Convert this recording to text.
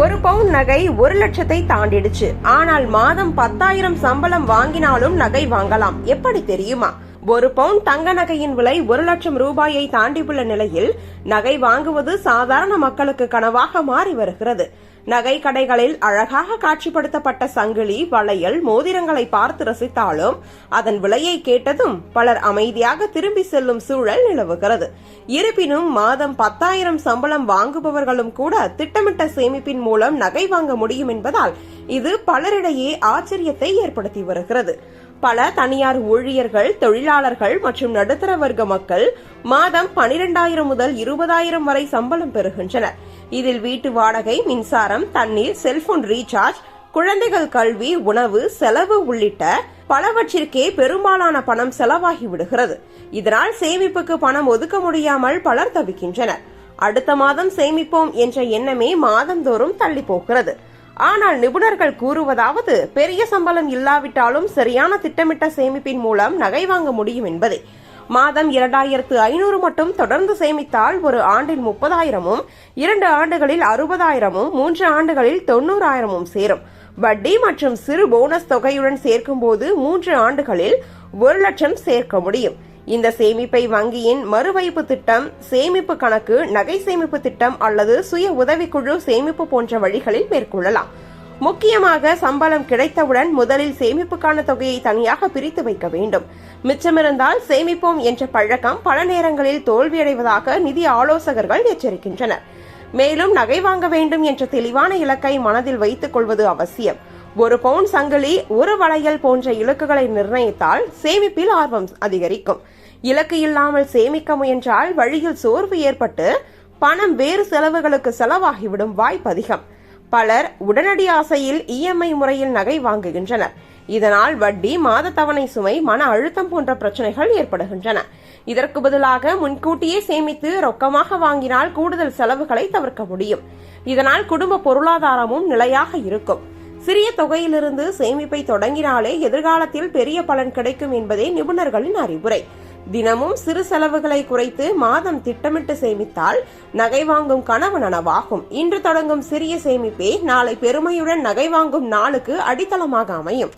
ஒரு பவுன் நகை ஒரு லட்சத்தை தாண்டிடுச்சு. ஆனால் மாதம் பத்தாயிரம் சம்பளம் வாங்கினாலும் நகை வாங்கலாம். எப்படி தெரியுமா? ஒரு பவுன் தங்க நகையின் விலை ஒரு லட்சம் ரூபாயை தாண்டியுள்ள நிலையில் நகை வாங்குவது சாதாரண மக்களுக்கு கனவாக மாறி வருகிறது. நகை கடைகளில் அழகாக காட்சிப்படுத்தப்பட்ட சங்கிலி வளையல் மோதிரங்களை பார்த்து ரசித்தாலும் அதன் விலையை கேட்டதும் பலர் அமைதியாக திரும்பி செல்லும் சூழல் நிலவுகிறது. இருப்பினும் மாதம் பத்தாயிரம் சம்பளம் வாங்குபவர்களும் கூட திட்டமிட்ட சேமிப்பின் மூலம் நகை வாங்க முடியும் என்பதால் இது பலரிடையே ஆச்சரியத்தை ஏற்படுத்தி வருகிறது. பல தனியார் ஊழியர்கள் தொழிலாளர்கள் மற்றும் நடுத்தர வர்க்க மக்கள் மாதம் பனிரெண்டாயிரம் முதல் இருபதாயிரம் வரை சம்பளம் பெறுகின்றனர். இதில் வீட்டு வாடகை மின்சாரம் தண்ணீர் செல்போன் ரீசார்ஜ் குழந்தைகள் கல்வி உணவு செலவு உள்ளிட்ட பலவற்றிற்கே பெரும்பாலான பணம் செலவாகி விடுகிறது. இதனால் சேமிப்புக்கு பணம் ஒதுக்க முடியாமல் பலர் தவிக்கின்றனர். அடுத்த மாதம் சேமிப்போம் என்ற எண்ணமே மாதந்தோறும் தள்ளி போகிறது. ஆனால் நிபுணர்கள் கூறுவதாவது பெரிய சம்பளம் இல்லாவிட்டாலும் சரியான திட்டமிட்ட சேமிப்பின் மூலம் நகை வாங்க முடியும் என்பதே. மாதம் இரண்டாயிரத்து ஐநூறு மட்டும் தொடர்ந்து சேமித்தால் ஒரு ஆண்டில் முப்பதாயிரமும் இரண்டு ஆண்டுகளில் அறுபதாயிரமும் மூன்று ஆண்டுகளில் தொண்ணூறாயிரமும் சேரும். வட்டி மற்றும் சிறு போனஸ் தொகையுடன் சேர்க்கும்போது மூன்று ஆண்டுகளில் ஒரு லட்சம் சேர்க்க முடியும். இந்த சேமிப்பை வங்கியின் மறுவைப்பு திட்டம் சேமிப்பு கணக்கு நகை சேமிப்பு திட்டம் அல்லது சுய உதவிக்குழு சேமிப்பு போன்ற வழிகளில் மேற்கொள்ளலாம். முக்கியமாக சம்பளம் கிடைத்தவுடன் முதலில் சேமிப்புக்கான தொகையை தனியாக பிரித்து வைக்க வேண்டும். மிச்சமிருந்தால் சேமிப்போம் என்ற பழக்கம் பல நேரங்களில் தோல்வியடைவதாக நிதி ஆலோசகர்கள் எச்சரிக்கின்றனர். மேலும் நகை வாங்க வேண்டும் என்ற தெளிவான இலக்கை மனதில் வைத்துக் கொள்வது அவசியம். ஒரு பவுன் சங்கிலி ஒரு வளையல் போன்ற இலக்குகளை நிர்ணயித்தால் சேமிப்பில் ஆர்வம் அதிகரிக்கும். இலக்கு இல்லாமல் சேமிக்க முயன்றால் வழியில் சோர்வு ஏற்பட்டு பணம் வேறு செலவுகளுக்கு செலவாகிவிடும் வாய்ப்பு அதிகம். பலர் உடனடி ஆசையில் இஎம்ஐ முறையில் நகை வாங்குகின்றனர். இதனால் வட்டி மாத தவணை சுமை மன அழுத்தம் போன்ற பிரச்சனைகள் ஏற்படுகின்றன. இதற்கு பதிலாக முன்கூட்டியே சேமித்து ரொக்கமாக வாங்கினால் கூடுதல் செலவுகளை தவிர்க்க முடியும். இதனால் குடும்ப பொருளாதாரமும் நிலையாக இருக்கும். சிறிய தொகையிலிருந்து சேமிப்பை தொடங்கினாலே எதிர்காலத்தில் பெரிய பலன் கிடைக்கும் என்பதே நிபுணர்களின் அறிவுரை. தினமும் சிறு செலவுகளை குறைத்து மாதம் திட்டமிட்டு சேமித்தால் நகை வாங்கும் கனவு நனவாகும். இன்று தொடங்கும் சிறிய சேமிப்பே நாளை பெருமையுடன் நகை வாங்கும் நாளுக்கு அடித்தளமாக அமையும்.